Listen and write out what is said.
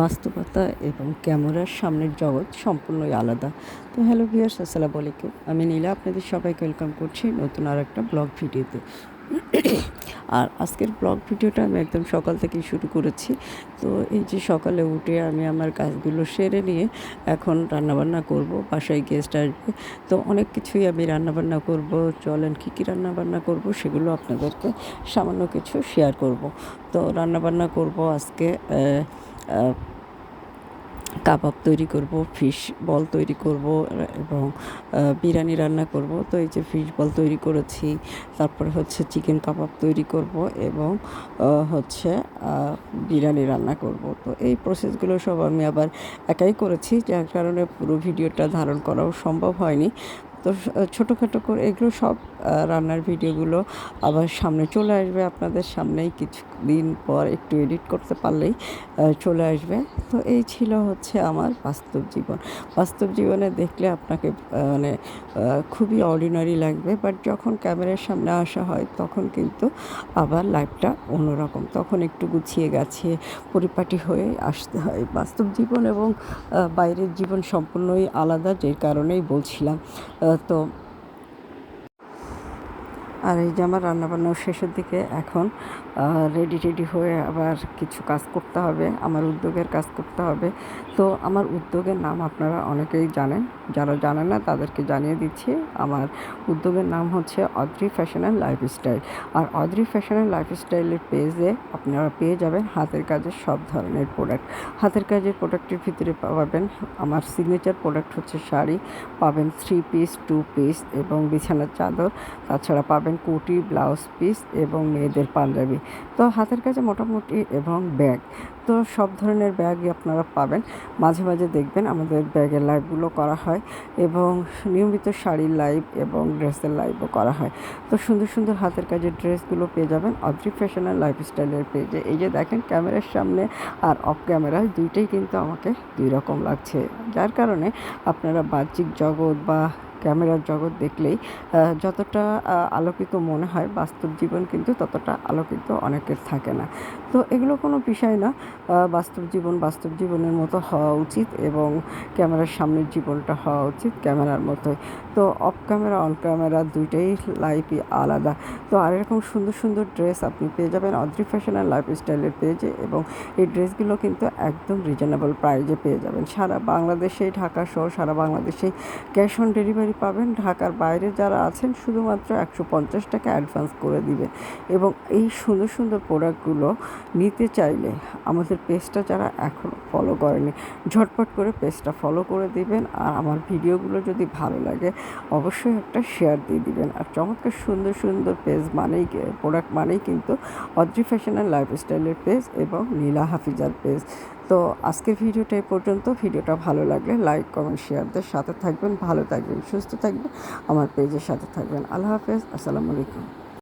বাস্তবতা এবং ক্যামেরার সামনের জগৎ সম্পূর্ণই আলাদা। তো হ্যালো ভিয়ার্স আসসালামু আলাইকুম। আমি নীলা, আপনাদের সবাইকে ওয়েলকাম করছি নতুন আর একটা ব্লগ ভিডিওতে। আর আজকের ব্লগ ভিডিওটা আমি একদম সকাল থেকেই শুরু করেছি। তো এই যে সকালে উঠে আমি আমার কাজগুলো সেরে নিয়ে এখন রান্নাবান্না করব, বাসায় গেস্ট আসবে। তো অনেক কিছুই আমি রান্নাবান্না করব চলেন কী কী রান্নাবান্না করব সেগুলো আপনাদেরকে সামান্য কিছু শেয়ার করব। তো রান্নাবান্না করব আজকে কাবাব তৈরি করব ফিশ বল তৈরি করব, এবং বিরিয়ানি রান্না করব। তো এই যে ফিশ বল তৈরি করেছি, তারপরে হচ্ছে চিকেন কাবাব তৈরি করব এবং হচ্ছে বিরিয়ানি রান্না করব। তো এই প্রসেসগুলো সব আমি আবার একাই করেছি, যার কারণে পুরো ভিডিওটা ধারণ করাও সম্ভব হয়নি। তো ছোটোখাটো করে এগুলো সব রান্নার ভিডিওগুলো আবার সামনে চলে আসবে আপনাদের সামনেই। কিছু দিন পর একটু এডিট করতে পারলেই চলে আসবে। তো এই ছিল হচ্ছে আমার বাস্তব জীবন। বাস্তব জীবনে দেখলে আপনাকে মানে খুবই অর্ডিনারি লাগবে বাট যখন ক্যামেরার সামনে আসা হয়, তখন কিন্তু আবার লাইফটা অন্যরকম। তখন একটু গুছিয়ে গাছিয়ে পরিপাটি হয়ে আসতে হয়। বাস্তব জীবন এবং বাইরের জীবন সম্পূর্ণই আলাদা, যে কারণেই বলছিলাম। আহ, তো আর এই যে আমার রান্নাবান্নাও শেষের দিকে এখন রেডি রেডি হয়ে আবার কিছু কাজ করতে হবে, আমার উদ্যোগের কাজ করতে হবে। তো আমার উদ্যোগের নাম আপনারা অনেকেই জানেন, যারা জানেন না তাদেরকে জানিয়ে দিচ্ছি, আমার উদ্যোগের নাম হচ্ছে অদ্রি ফ্যাশন অ্যান্ড লাইফস্টাইল আর অদ্রি ফ্যাশন অ্যান্ড লাইফস্টাইলের পেজে আপনারা পেয়ে যাবেন হাতের কাজের সব ধরনের প্রোডাক্ট হাতের কাজের প্রোডাক্টের ভিতরে পাবেন আমার সিগনেচার প্রোডাক্ট হচ্ছে শাড়ি, পাবেন থ্রি পিস টু পিস এবং বিছানার চাদর। তাছাড়া পাবেন কুটি ব্লাউজ পিস এবং মেয়েদের পাঞ্জাবি। তো হাতের কাছে মোটামুটি এবং ব্যাগ। তো সব ধরনের ব্যাগই আপনারা পাবেন। মাঝে মাঝে দেখবেন আমাদের ব্যাগের লাইভগুলো করা হয় এবং নিয়মিত শাড়ির লাইভ এবং ড্রেসের লাইভও করা হয়। তো সুন্দর সুন্দর হাতের কাজের ড্রেসগুলো পেয়ে যাবেন অদ্রি ফ্যাশন অ্যান্ড লাইফস্টাইলের পেজে। এই যে দেখেন ক্যামেরার সামনে আর অফ ক্যামেরা দুইটাই কিন্তু আমাকে দুই রকম লাগছে। যার কারণে আপনারা বাহ্যিক জগৎ বা ক্যামেরার জগৎ দেখলেই যতটা আলোকিত মনে হয়, বাস্তব জীবন কিন্তু ততটা আলোকিত অনেকের থাকে না। তো এগুলো কোনো বিষয় না বাস্তব জীবন বাস্তব জীবনের মতো হওয়া উচিত এবং ক্যামেরার সামনের জীবনটা হওয়া উচিত ক্যামেরার মতোই। তো অফ ক্যামেরা, অন ক্যামেরা দুইটাই লাইফই আলাদা। তো আর এরকম সুন্দর সুন্দর ড্রেস আপনি পেয়ে যাবেন অদ্রি ফ্যাশন অ্যান্ড লাইফস্টাইলের পেজে এবং এই ড্রেসগুলো কিন্তু একদম রিজনেবল প্রাইজে পেয়ে যাবেন। সারা বাংলাদেশেই, ঢাকা সহ সারা বাংলাদেশেই ক্যাশ অন ডেলিভারি পাবেন। ঢাকার বাইরে যারা আছেন শুধুমাত্র একশো পঞ্চাশ টাকা অ্যাডভান্স করে দিবেন এবং এই সুন্দর সুন্দর প্রোডাক্টগুলো নিতে চাইলে আমাদের পেজটা যারা এখনও ফলো করেনি, ঝটপট করে পেজটা ফলো করে দিবেন। আর আমার ভিডিওগুলো যদি ভালো লাগে, অবশ্যই একটা শেয়ার দিয়ে দিবেন। আর চমৎকার সুন্দর সুন্দর পেজ মানেই প্রোডাক্ট মানেই কিন্তু অদ্রি ফ্যাশন অ্যান্ড লাইফস্টাইলের পেজ এবং নীলা হাফিজার পেজ তো আজকের ভিডিওটা এই পর্যন্ত। ভিডিওটা ভালো লাগলে লাইক কমেন্ট শেয়ারদের সাথে থাকবেন, ভালো থাকবেন, সুস্থ থাকবেন, আমার পেজের সাথে থাকবেন। আল্লাহ হাফেজ, আসসালামু আলাইকুম।